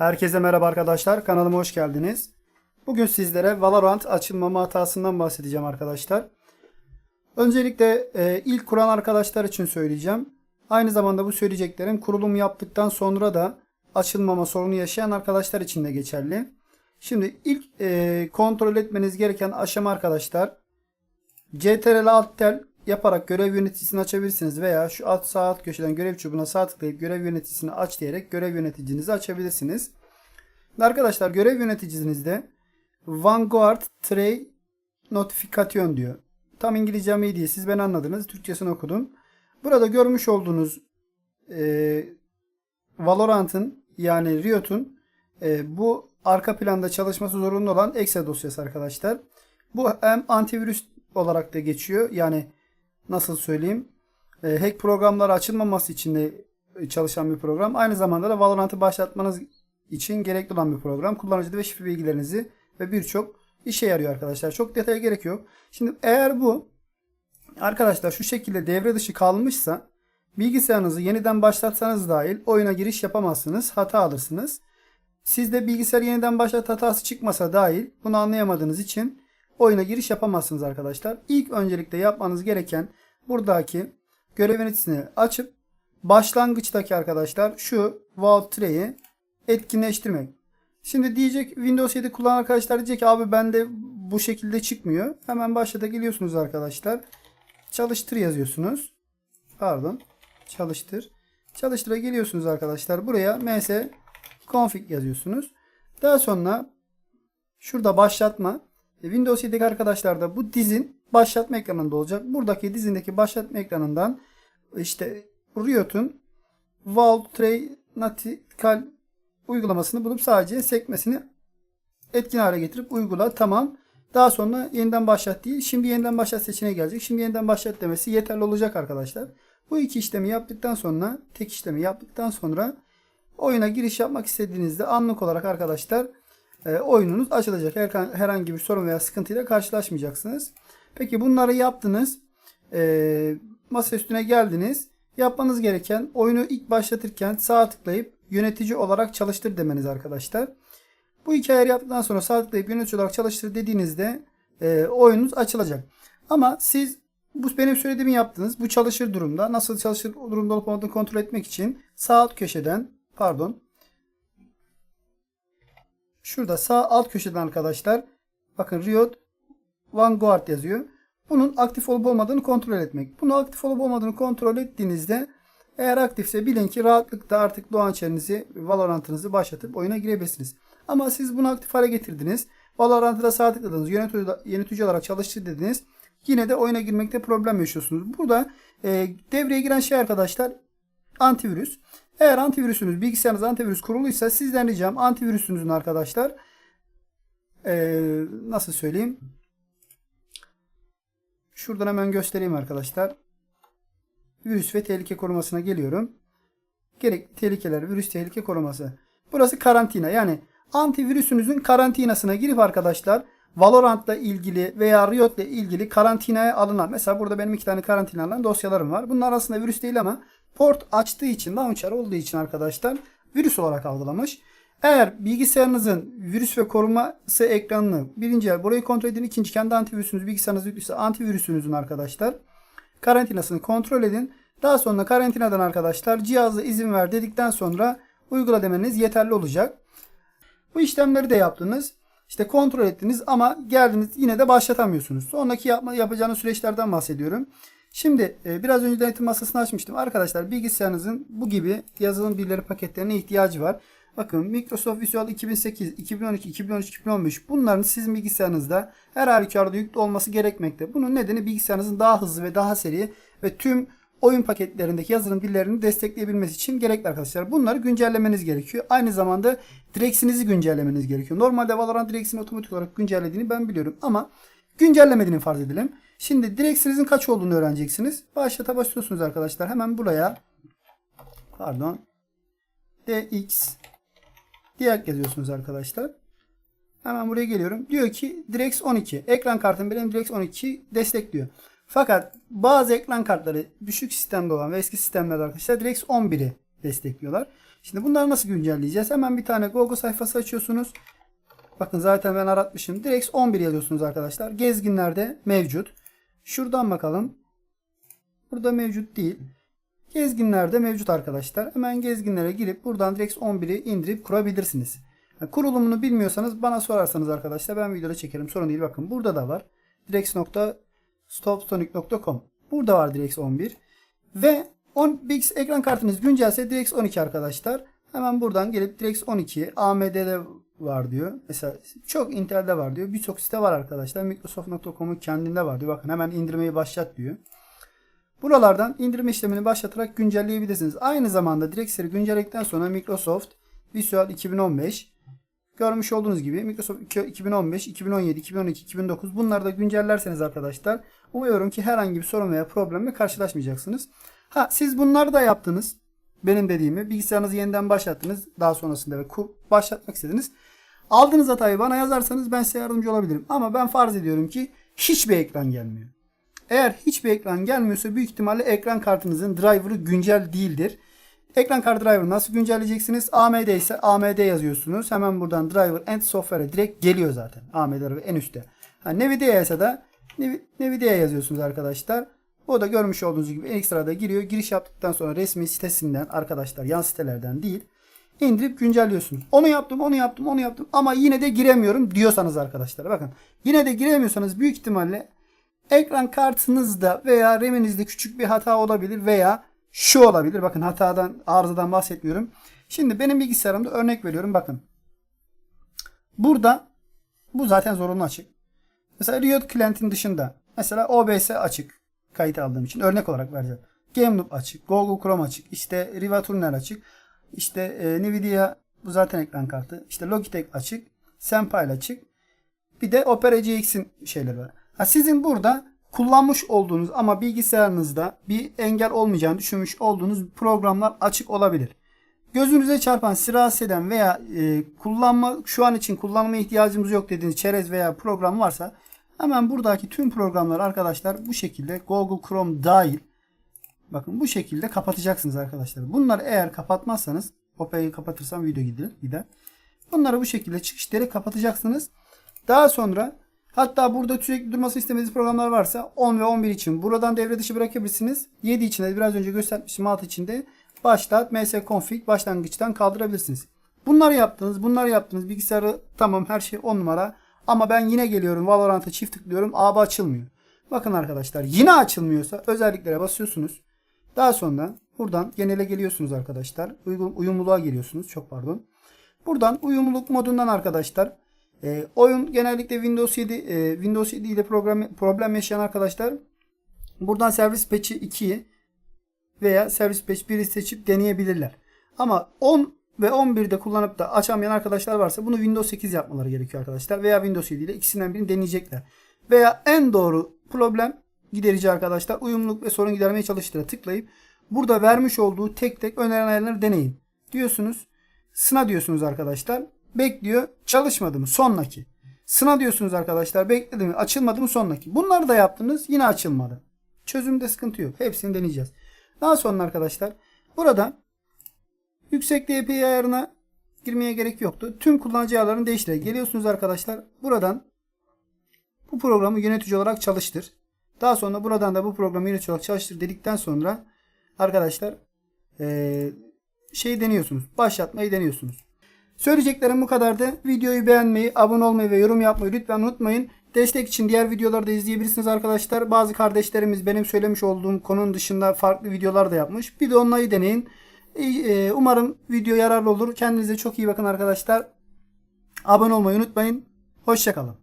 Herkese merhaba arkadaşlar. Kanalıma hoş geldiniz. Bugün sizlere Valorant açılmama hatasından bahsedeceğim arkadaşlar. Öncelikle e, ilk kuran arkadaşlar için söyleyeceğim. Aynı zamanda bu söyleyeceklerim kurulum yaptıktan sonra da açılmama sorunu yaşayan arkadaşlar için de geçerli. Şimdi ilk e, kontrol etmeniz gereken aşama arkadaşlar CTRL Alt Tel yaparak görev yöneticisini açabilirsiniz veya şu alt sağ alt köşeden görev çubuğuna sağ tıklayıp görev yöneticisini aç diyerek görev yöneticinizi açabilirsiniz. Arkadaşlar görev yöneticinizde Vanguard Tray Notification diyor. Tam İngilizcem iyi değil. Siz beni anladınız. Türkçesini okudum. Burada görmüş olduğunuz e, Valorant'ın yani Riot'un e, bu arka planda çalışması zorunlu olan exe dosyası arkadaşlar. Bu hem antivirüs olarak da geçiyor. Yani nasıl söyleyeyim? E, hack programları açılmaması için de çalışan bir program. Aynı zamanda da Valorant'ı başlatmanız için gerekli olan bir program. Kullanıcı ve şifre bilgilerinizi ve birçok işe yarıyor arkadaşlar. Çok detaya gerek yok. Şimdi eğer bu arkadaşlar şu şekilde devre dışı kalmışsa bilgisayarınızı yeniden başlatsanız dahil oyuna giriş yapamazsınız. Hata alırsınız. Sizde bilgisayar yeniden başlat hatası çıkmasa dahil bunu anlayamadığınız için oyuna giriş yapamazsınız arkadaşlar. İlk öncelikle yapmanız gereken buradaki görev yöneticisini açıp başlangıçtaki arkadaşlar şu Vault Tray'i etkinleştirmek. Şimdi diyecek Windows 7 kullanan arkadaşlar diyecek ki abi bende bu şekilde çıkmıyor. Hemen başta geliyorsunuz arkadaşlar. Çalıştır yazıyorsunuz. Pardon. Çalıştır. Çalıştıra geliyorsunuz arkadaşlar. Buraya ms config yazıyorsunuz. Daha sonra şurada başlatma. E, Windows 7'deki arkadaşlar da bu dizin başlatma ekranında olacak. Buradaki dizindeki başlatma ekranından işte Riot'un Vault Tray Nautical uygulamasını bulup sadece sekmesini etkin hale getirip uygula. Tamam. Daha sonra yeniden başlat değil. Şimdi yeniden başlat seçeneği gelecek. Şimdi yeniden başlat demesi yeterli olacak arkadaşlar. Bu iki işlemi yaptıktan sonra tek işlemi yaptıktan sonra oyuna giriş yapmak istediğinizde anlık olarak arkadaşlar e, oyununuz açılacak. Her- Herhangi bir sorun veya sıkıntıyla karşılaşmayacaksınız. Peki bunları yaptınız. E, masa üstüne geldiniz. Yapmanız gereken oyunu ilk başlatırken sağ tıklayıp yönetici olarak çalıştır demeniz arkadaşlar. Bu iki ayarı yaptıktan sonra sağ tıklayıp yönetici olarak çalıştır dediğinizde e, oyununuz açılacak. Ama siz bu benim söylediğimi yaptınız. Bu çalışır durumda. Nasıl çalışır durumda olup olmadığını kontrol etmek için sağ alt köşeden pardon şurada sağ alt köşeden arkadaşlar bakın Riot Vanguard yazıyor. Bunun aktif olup olmadığını kontrol etmek. Bunu aktif olup olmadığını kontrol ettiğinizde eğer aktifse bilin ki rahatlıkla artık launcher'inizi, Valorant'ınızı başlatıp oyuna girebilirsiniz. Ama siz bunu aktif hale getirdiniz. Valorant'ı da sağ tıkladınız. Yönetici, yönetici olarak çalıştır dediniz. Yine de oyuna girmekte problem yaşıyorsunuz. Burada e, devreye giren şey arkadaşlar antivirüs. Eğer antivirüsünüz bilgisayarınız antivirüs kuruluysa sizden ricam antivirüsünüzün arkadaşlar e, nasıl söyleyeyim şuradan hemen göstereyim arkadaşlar virüs ve tehlike korumasına geliyorum. Gerekli tehlikeler, virüs tehlike koruması. Burası karantina. Yani antivirüsünüzün karantinasına girip arkadaşlar Valorant'la ilgili veya Riot'la ilgili karantinaya alınan mesela burada benim iki tane karantina alınan dosyalarım var. Bunun arasında virüs değil ama port açtığı için, launcher olduğu için arkadaşlar virüs olarak algılamış. Eğer bilgisayarınızın virüs ve koruması ekranını birinci yer burayı kontrol edin. ikinci kendi antivirüsünüz bilgisayarınız yüklüyse antivirüsünüzün arkadaşlar karantinasını kontrol edin. Daha sonra karantinadan arkadaşlar cihazı izin ver dedikten sonra uygula demeniz yeterli olacak. Bu işlemleri de yaptınız. İşte kontrol ettiniz ama geldiniz yine de başlatamıyorsunuz. Sonraki yapma, yapacağınız süreçlerden bahsediyorum. Şimdi e, biraz önce denetim masasını açmıştım. Arkadaşlar bilgisayarınızın bu gibi yazılım bilgileri paketlerine ihtiyacı var. Bakın Microsoft Visual 2008, 2012, 2013, 2015 bunların sizin bilgisayarınızda her halükarda yüklü olması gerekmekte. Bunun nedeni bilgisayarınızın daha hızlı ve daha seri ve tüm oyun paketlerindeki yazılım dillerini destekleyebilmesi için gerekli arkadaşlar. Bunları güncellemeniz gerekiyor. Aynı zamanda Drex'inizi güncellemeniz gerekiyor. Normalde Valorant Drex'ini otomatik olarak güncellediğini ben biliyorum ama güncellemediğini farz edelim. Şimdi Drex'inizin kaç olduğunu öğreneceksiniz. Başlata başlıyorsunuz arkadaşlar. Hemen buraya pardon DX diğer yazıyorsunuz arkadaşlar. Hemen buraya geliyorum. Diyor ki DirectX 12. Ekran kartım benim DirectX 12 destekliyor. Fakat bazı ekran kartları düşük sistemde olan ve eski sistemlerde arkadaşlar DirectX 11'i destekliyorlar. Şimdi bunları nasıl güncelleyeceğiz? Hemen bir tane Google sayfası açıyorsunuz. Bakın zaten ben aratmışım. Direkt 11 yazıyorsunuz arkadaşlar. Gezginlerde mevcut. Şuradan bakalım. Burada mevcut değil. Gezginlerde mevcut arkadaşlar. Hemen gezginlere girip buradan direkt 11'i indirip kurabilirsiniz. Yani kurulumunu bilmiyorsanız bana sorarsanız arkadaşlar ben videoda çekerim. Sorun değil. Bakın burada da var. Direct.stopsonic.com Burada var Direct 11. Ve 10 Bix ekran kartınız güncelse Direct 12 arkadaşlar. Hemen buradan gelip Direct 12 AMD'de var diyor. Mesela çok Intel'de var diyor. Birçok site var arkadaşlar. Microsoft.com'un kendinde var diyor. Bakın hemen indirmeyi başlat diyor. Buralardan indirme işlemini başlatarak güncelleyebilirsiniz. Aynı zamanda DirectSer'i güncelledikten sonra Microsoft Visual 2015 görmüş olduğunuz gibi Microsoft 2015, 2017, 2012, 2009 bunları da güncellerseniz arkadaşlar umuyorum ki herhangi bir sorun veya problemle karşılaşmayacaksınız. Ha siz bunları da yaptınız. Benim dediğimi bilgisayarınızı yeniden başlattınız. Daha sonrasında ve başlatmak istediniz. Aldığınız hatayı bana yazarsanız ben size yardımcı olabilirim. Ama ben farz ediyorum ki hiçbir ekran gelmiyor. Eğer hiçbir ekran gelmiyorsa büyük ihtimalle ekran kartınızın driver'ı güncel değildir. Ekran kartı driver nasıl güncelleyeceksiniz? AMD ise AMD yazıyorsunuz. Hemen buradan driver and software'e direkt geliyor zaten. AMD driver en üstte. Ha, Nvidia ise de Nvidia yazıyorsunuz arkadaşlar. O da görmüş olduğunuz gibi en sırada giriyor. Giriş yaptıktan sonra resmi sitesinden arkadaşlar yan sitelerden değil indirip güncelliyorsunuz. Onu yaptım, onu yaptım, onu yaptım ama yine de giremiyorum diyorsanız arkadaşlar bakın. Yine de giremiyorsanız büyük ihtimalle ekran kartınızda veya RAM'inizde küçük bir hata olabilir veya şu olabilir. Bakın hatadan, arızadan bahsetmiyorum. Şimdi benim bilgisayarımda örnek veriyorum. Bakın. Burada bu zaten zorunlu açık. Mesela Riot Client'in dışında mesela OBS açık. Kayıt aldığım için örnek olarak vereceğim. GameLoop açık. Google Chrome açık. İşte Riva Tuner açık. İşte e, Nvidia bu zaten ekran kartı. İşte Logitech açık. Senpai açık. Bir de Opera GX'in şeyleri var. Ha, sizin burada kullanmış olduğunuz ama bilgisayarınızda bir engel olmayacağını düşünmüş olduğunuz programlar açık olabilir. Gözünüze çarpan, rahatsız eden veya e, kullanma şu an için kullanma ihtiyacımız yok dediğiniz çerez veya program varsa hemen buradaki tüm programları arkadaşlar bu şekilde Google Chrome dahil bakın bu şekilde kapatacaksınız arkadaşlar. Bunları eğer kapatmazsanız Opera'yı kapatırsam video gider. gider. Bunları bu şekilde çıkışları kapatacaksınız. Daha sonra Hatta burada sürekli durması istemediğiniz programlar varsa 10 ve 11 için buradan devre dışı bırakabilirsiniz. 7 için de biraz önce göstermiştim 6 için de başlat msconfig başlangıçtan kaldırabilirsiniz. Bunları yaptınız, bunları yaptınız. Bilgisayarı tamam her şey 10 numara. Ama ben yine geliyorum Valorant'a çift tıklıyorum. Abi açılmıyor. Bakın arkadaşlar yine açılmıyorsa özelliklere basıyorsunuz. Daha sonra buradan genele geliyorsunuz arkadaşlar. Uygun, uyumluluğa geliyorsunuz. Çok pardon. Buradan uyumluluk modundan arkadaşlar e, oyun genellikle Windows 7 e, Windows 7 ile program, problem yaşayan arkadaşlar buradan servis patch'i 2'yi veya servis patch 1'i seçip deneyebilirler. Ama 10 ve 11'de kullanıp da açamayan arkadaşlar varsa bunu Windows 8 yapmaları gerekiyor arkadaşlar. Veya Windows 7 ile ikisinden birini deneyecekler. Veya en doğru problem giderici arkadaşlar uyumluluk ve sorun gidermeye çalıştıra tıklayıp burada vermiş olduğu tek tek önerilen ayarları deneyin. Diyorsunuz. Sına diyorsunuz arkadaşlar. Bekliyor. Çalışmadı mı? Sonraki. Sınav diyorsunuz arkadaşlar. Bekledi mi? Açılmadı mı? Sonraki. Bunları da yaptınız. Yine açılmadı. Çözümde sıkıntı yok. Hepsini deneyeceğiz. Daha sonra arkadaşlar burada yüksek DPI ayarına girmeye gerek yoktu. Tüm kullanıcı ayarlarını değiştirerek geliyorsunuz arkadaşlar. Buradan bu programı yönetici olarak çalıştır. Daha sonra buradan da bu programı yönetici olarak çalıştır dedikten sonra arkadaşlar ee, şey deniyorsunuz. Başlatmayı deniyorsunuz. Söyleyeceklerim bu kadardı. Videoyu beğenmeyi, abone olmayı ve yorum yapmayı lütfen unutmayın. Destek için diğer videoları da izleyebilirsiniz arkadaşlar. Bazı kardeşlerimiz benim söylemiş olduğum konunun dışında farklı videolar da yapmış. Bir de onları deneyin. E, umarım video yararlı olur. Kendinize çok iyi bakın arkadaşlar. Abone olmayı unutmayın. Hoşçakalın.